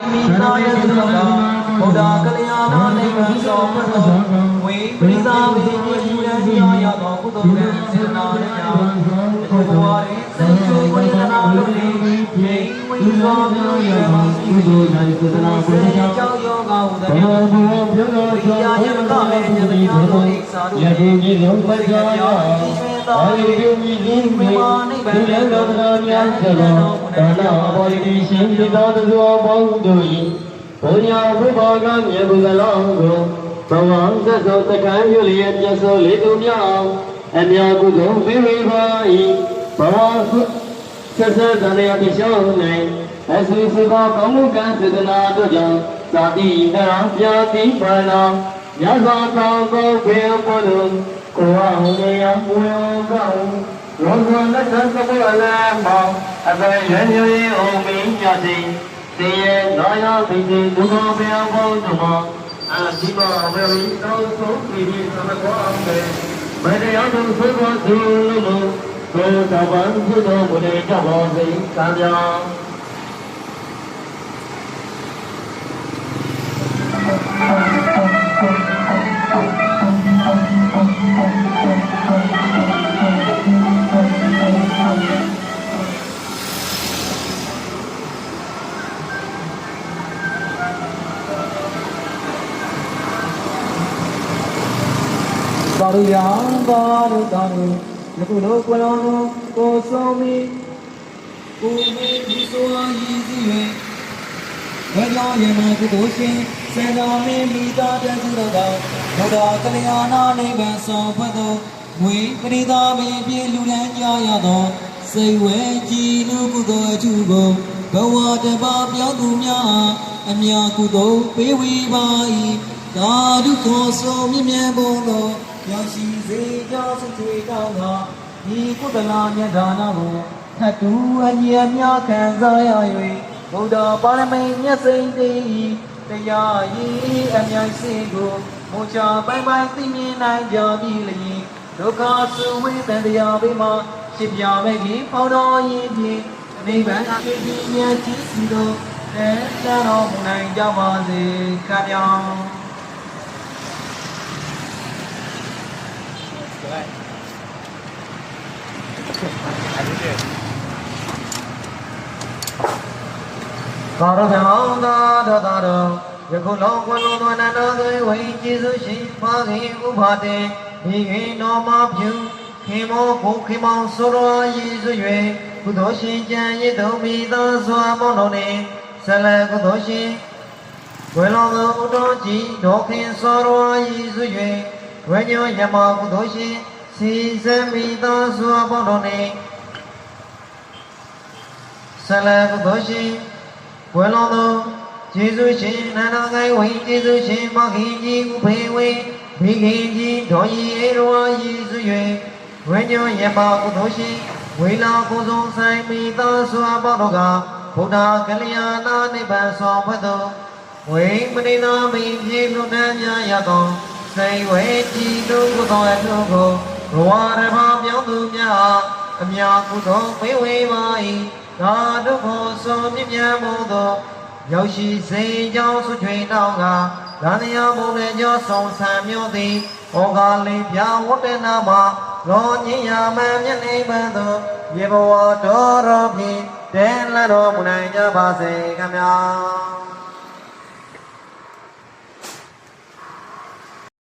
မိနာယသုကဘုရားကလျာဏနိဗ္ဗာန်သောပသောဝိပရိသဝိညေယူရတရားရသောကုသိုလ်ကံစေနာတရားဘုရားရေစေချွေဝိသနာလူလေးယိဝိသောမြေရမစီကုသိုလ်၌ကုသနာဘုရားကြောင့်ယောဂဟုတည်းဘောဘောပြောတော်ကြောင့်ယခုကြီးလုံးပကြရ အာယုမြည်ခြင်းမေဒီလည်းသောတာများသဘောဒါနဘောဒီရှင်ဒီတော်သူအပေါင်းတို့၏ဘုရားဘုဘောကမြေဘုကလောင်းကိုဘဝသက်သောတက္ကံယူလျက်ပြဆိုလေးသူများအောင်အမြတ်ကုသိုလ်ပေးဝေပါ၏ဘဝဆက်ဆက်တရားတရား၌အစီစီပါကောင်းမှုကံစေတနာတို့ကြောင့်သာတိတရာပြာတိပါဏံယသတောကိုဘေဘောလုံး ကိုဝဟေယဝေကောရောဇဝလက်သသဘောအလမောအဘယ်ရညရင်အောင်မင်းညစီသေယနာယပိတိဒုက္ခဘေဘောတို့မှာအာဒီမောဝေဝိတောသုပိပိသမကောအမေမတရားသူဆွေးပေါ်သူလို့ကိုယ်တပန်သူတော်မူနေကြပါစေကံကြော ရယံသာရတာရယခုလိုကွယ်တော်ကိုဆုံးမီကိုမေဒီဆိုအားရည်စည်း၍ဘယ်ကြောင့်ယမကုသိုလ်ရှင်စေတော်မင်းမိသားတစုတော်ကဘုရားကလျာဏနိဗ္ဗာန်ဆောင်ဖွဲ့သောဝိပရိသမင်းပြေလူလန်းကြရသောစိတ်ဝဲကြည်လူကုသိုလ်အကျိုးကိုဘဝတပါပြောင်းသူများအမြကုသိုလ်ပေးဝေပါ၏သာဓုခေါ်ဆိုမြင့်မြတ်ဘုံတော် ရောက်ရှိစေကြောင်းစွေကောင်းသောဒီကုသလမြတ်ဒါနကိုထတ်တူအညီအမျှခံစားရ၍ဘုရားပါရမီမျက်စိမ့်တည်တရားရည်အမြိုင်စင်ကိုမူချပိုင်ပိုင်သိမြင်နိုင်ကြပြီလျင်ဒုက္ခစုဝိသတရားဘေးမှာဖြစ်ပြမဲ့ကြီးဖောင်းတော်ရင်ဖြင့်နိဗ္ဗာန်အဖြစ်ကြီးမြတ်ကြီးစီတော်နဲ့တော်မူနိုင်ကြပါစေခဗျာ သာရကံသာဒသာရယခုလောကလုံးသွန်တော်သွေဝိကျေစုရှိပါခင်ဥပါတေဒီခင်တော်မဖြူခင်မောကိုခင်မောင်ဆိုတော်ရည်စွ၍ကုသိုလ်ရှင်ကြံရည်တော်မိသောစွာမောင်းတော်နှင့်ဆလကုသိုလ်ရှင်ဝေလောကဥတော်ကြီးဒေါခင်ဆိုတော်ရည်စွ၍ ဝေညောယမကုသိုလ်ရှင်စီစမိသောစွာမောင်းတော်နှင့်ဆလကုသိုလ်ရှင်ဘွယ်တော်သောယေရှုရှင်နန္ဒကိုင်းဝိယေရှုရှင်မခင်ကြီးဥဖေဝေမိခင်ကြီးဒေါ်ရီအေရောယေရှု၍ဝိညာဉ်ယမကုသိုလ်ရှင်ဝေလာကိုယ်ဆုံးဆိုင်မိသားစွာပေါတော်ကဗုဒ္ဓကလျာဏနိဗ္ဗာန်ဆောင်ဖွဲ့သောဝိမနိနာမိပြေလွန်နှံများရသော စိတ်ဝေကြည်တို့ကုသိုလ်အထုကိုဘဝရမပြောင်းသူများအမြကုသိုလ်ဝေဝေပါ၏သာဓုခေါ်ဆိုမြင့်မြတ်မှုသောရောက်ရှိစေကြောင်းဆွချွေတောင်းကဂန္ဓယဘုံနဲ့ကြောဆောင်ဆံမျိုးသည်ဩဃာလေးပြဝတ္တနာမှာလောညင်ယာမံမျက်နှိပန်းသောရေဘဝတော်တော်ဖြင့်တဲလတော်မူနိုင်ကြပါစေခမညာ